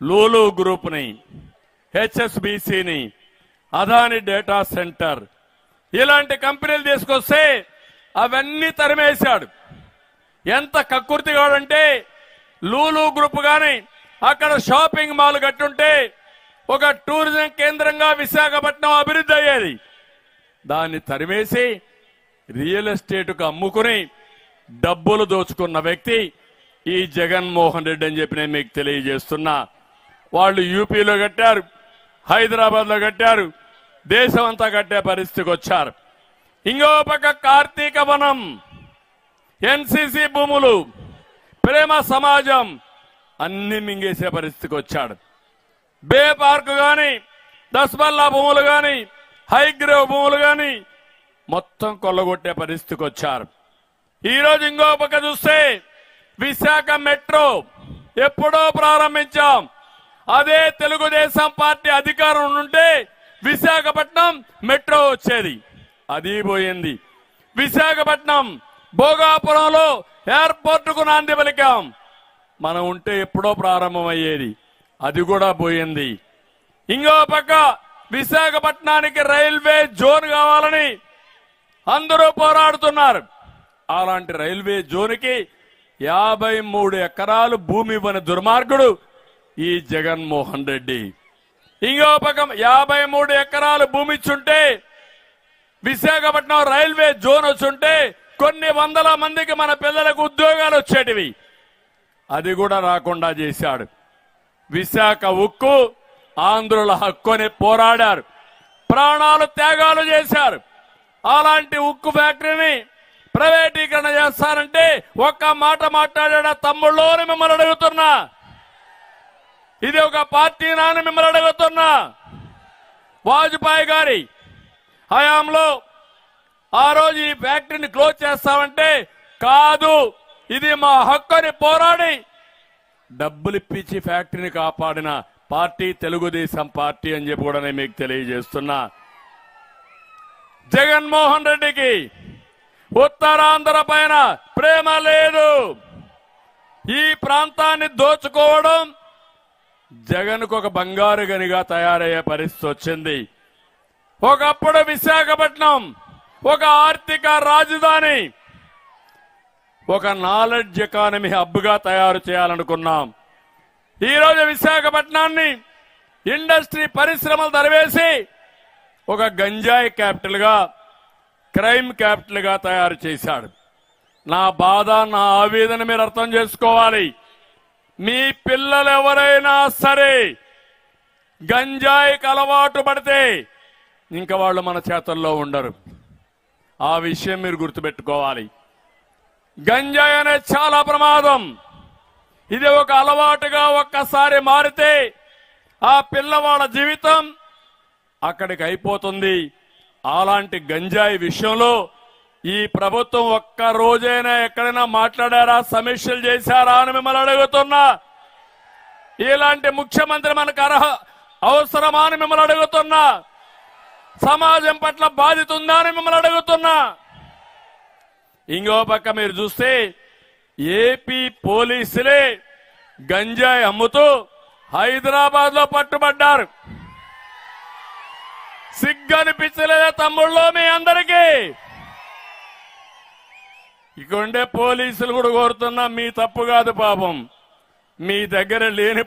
లూలు గ్రూప్ని హెచ్ఎస్బిసిని Adani data centre ఇలాంటి కంపెనీలు తీసుకొస్తే అవన్నీ తరిమేశాడు. ఎంత కక్కుర్తిగాడంటే లూలు గ్రూప్ కానీ అక్కడ షాపింగ్ మాల్ కట్టుంటే ఒక టూరిజం కేంద్రంగా విశాఖపట్నం అభివృద్ధి అయ్యేది. దాన్ని తరిమేసి రియల్ ఎస్టేట్కు అమ్ముకుని డబ్బులు దోచుకున్న వ్యక్తి ఈ జగన్మోహన్ రెడ్డి అని చెప్పి నేను మీకు తెలియజేస్తున్నా. వాళ్ళు యూపీలో కట్టారు హైదరాబాద్లో కట్టారు దేశం అంతా కట్టే పరిస్థితికి వచ్చారు. ఇంకో పక్క కార్తీక వనం ఎన్సీసీ భూములు ప్రేమ సమాజం అన్ని మింగేసే పరిస్థితికి వచ్చాడు. బే పార్క్ కానీ దస్బల్లా భూములు కానీ హైగ్రేవ్ భూములు కానీ మొత్తం కొల్లగొట్టే పరిస్థితికి వచ్చారు. ఈరోజు ఇంకో పక్క చూస్తే విశాఖ మెట్రో ఎప్పుడో ప్రారంభించాం. అదే తెలుగుదేశం పార్టీ అధికారం ఉంటే విశాఖపట్నం మెట్రో వచ్చేది. అది పోయింది. విశాఖపట్నం భోగాపురంలో ఎయిర్పోర్ట్కు నాంది పలికాం. మనం ఉంటే ఎప్పుడో ప్రారంభమయ్యేది. అది కూడా పోయింది. ఇంకో పక్క విశాఖపట్నానికి రైల్వే జోన్ కావాలని అందరూ పోరాడుతున్నారు. అలాంటి రైల్వే జోన్కి యాభై మూడు ఎకరాలు భూమి ఇవ్వని దుర్మార్గుడు ఈ జగన్మోహన్ రెడ్డి. ఇంకో పక్కం యాభై మూడు ఎకరాలు భూమి ఇచ్చుంటే విశాఖపట్నం రైల్వే జోన్ వచ్చుంటే కొన్ని వందల మందికి మన పిల్లలకు ఉద్యోగాలు వచ్చేటివి. అది కూడా రాకుండా చేశాడు. విశాఖ ఉక్కు ఆంధ్రుల హక్కుని పోరాడారు. ప్రాణాలు త్యాగాలు చేశారు. అలాంటి ఉక్కు ఫ్యాక్టరీని ప్రైవేటీకరణ చేస్తారంటే ఒక్క మాట మాట్లాడా తమ్ముళ్ళోని మిమ్మల్ని అడుగుతున్నా. ఇది ఒక పార్టీ నాని మిమ్మల్ని అడుగుతున్నా. వాజ్పేయి గారి హయాంలో ఆ రోజు ఈ ఫ్యాక్టరీని క్లోజ్ చేస్తామంటే కాదు. ఇది మా హక్కుని పోరాడి డబ్బులు ఇప్పించి ఫ్యాక్టరీని కాపాడిన పార్టీ తెలుగుదేశం పార్టీ అని చెప్పి కూడా నేను మీకు తెలియజేస్తున్నా. జగన్మోహన్ రెడ్డికి ఉత్తరాంధ్ర పైన ప్రేమ లేదు. ఈ ప్రాంతాన్ని దోచుకోవడం జగన్కు ఒక బంగారు గనిగా తయారయ్యే పరిస్థితి వచ్చింది. ఒకప్పుడు విశాఖపట్నం ఒక ఆర్థిక రాజధాని ఒక నాలెడ్జ్ ఎకానమీ హబ్గా తయారు చేయాలనుకున్నాం. ఈరోజు విశాఖపట్నాన్ని ఇండస్ట్రీ పరిశ్రమలు తరివేసి ఒక గంజాయి క్యాపిటల్గా క్రైమ్ క్యాపిటల్గా తయారు చేశాడు. నా బాధ నా ఆవేదన మీరు అర్థం చేసుకోవాలి. మీ పిల్లలు ఎవరైనా సరే గంజాయికి అలవాటు పడితే ఇంకా వాళ్ళు మన చేతుల్లో ఉండరు. ఆ విషయం మీరు గుర్తుపెట్టుకోవాలి. గంజాయి అనేది చాలా ప్రమాదం. ఇది ఒక అలవాటుగా ఒక్కసారి మారితే ఆ పిల్లవాళ్ళ జీవితం అక్కడికి అయిపోతుంది. అలాంటి గంజాయి విషయంలో ఈ ప్రభుత్వం ఒక్క రోజైనా ఎక్కడైనా మాట్లాడారా సమీక్షలు చేశారా అని మిమ్మల్ని అడుగుతున్నా. ఇలాంటి ముఖ్యమంత్రి మనకు అర్హ అవసరమా అని మిమ్మల్ని అడుగుతున్నా. సమాజం పట్ల బాధ్యత ఉందా అని మిమ్మల్ని అడుగుతున్నా. ఇంకో పక్క మీరు చూస్తే ఏపీ పోలీసులే గంజాయి అమ్ముతూ హైదరాబాద్లో పట్టుబడ్డారు. సిగ్గనిపించలేదా తమ్ముళ్ళో మీ అందరికీ? ఇక ఉండే పోలీసులు కూడా కోరుతున్నా మీ తప్పు కాదు పాపం. మీ దగ్గర లేని